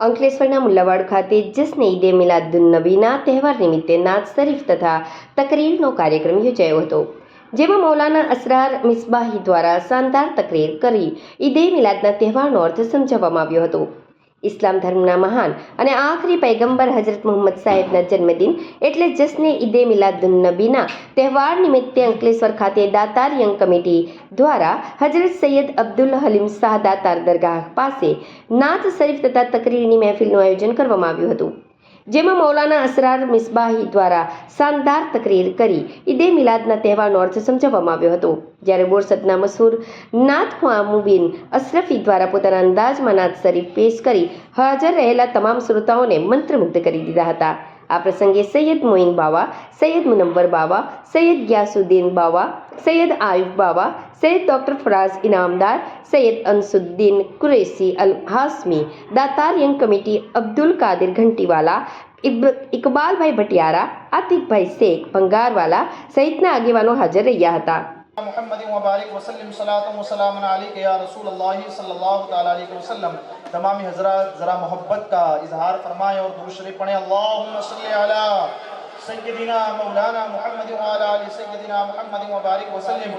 અંકલેશ્વરના મુલ્લાવાડ ખાતે જશ્ન ઈદે મિલાદુન નબીના તહેવાર નિમિત્તે નાત શરીફ તથા તકરીરનો કાર્યક્રમ યોજાયો હતો, જેમાં મૌલાના અસરાર મિસબાહી દ્વારા શાનદાર તકરીર કરી. ઈદે મિલાદના તહેવારનો અર્થ સમજાવવામાં આવ્યો હતો. ઇસ્લામ ધર્મના મહાન અને આખરી પૈગંબર હજરત મોહમ્મદ સાહેબના જન્મદિન એટલે જશ્ને ઈદે મિલાદુન નબીના તહેવાર નિમિત્તે અંકલેશ્વર ખાતે દાતાર યંગ કમિટી દ્વારા હજરત સૈયદ અબ્દુલ હલીમ શાહ દાતાર દરગાહ પાસે નાથ શરીફ તથા તકરીરની મહેફિલનું આયોજન કરવામાં આવ્યું હતું. જેમાં મૌલાના અસરાર મિસબાહી દ્વારા શાનદાર તકરીર કરી. ઈદે મિલાદના તહેવારનો અર્થ સમજાવવામાં આવ્યો હતો. જ્યારે બોરસદના મસૂર નાથ મુબીન અશરફી દ્વારા પોતાના અંદાજમાં નાથ શરીફ પેશ કરી હાજર રહેલા તમામ શ્રોતાઓને મંત્રમુગ્ધ કરી દીધા હતા. આ પ્રસંગે સૈયદ મોઇન બાવા, સૈયદ મુનવ્વર બાવા, સૈયદ ગ્યાસુદ્દીન બાવા સૈયદ આયુબ બાવા સૈયદ ડૉક્ટર ફરાઝ ઇનામદાર સૈયદ અનસુદ્દીન કુરેશી અલ હાસમી દાતારિયન કમિટી અબ્દુલ કાદિર ઘંટીવાલા ઇકબાલભાઈ ભટિયારા આતિકભાઈ શેખ ભંગારવાલા સહિતના આગેવાનો હાજર રહ્યા હતા محمد مبارک وسلم صلاۃ و سلام علیک یا رسول اللہ صلی اللہ تعالی علیہ وسلم تمام حضرات ذرا محبت کا اظہار فرمائیں اور درود شریف پڑھیں اللهم صل علی سيدنا مولانا محمد وعلى آل سيدنا محمد وبارك وسلم.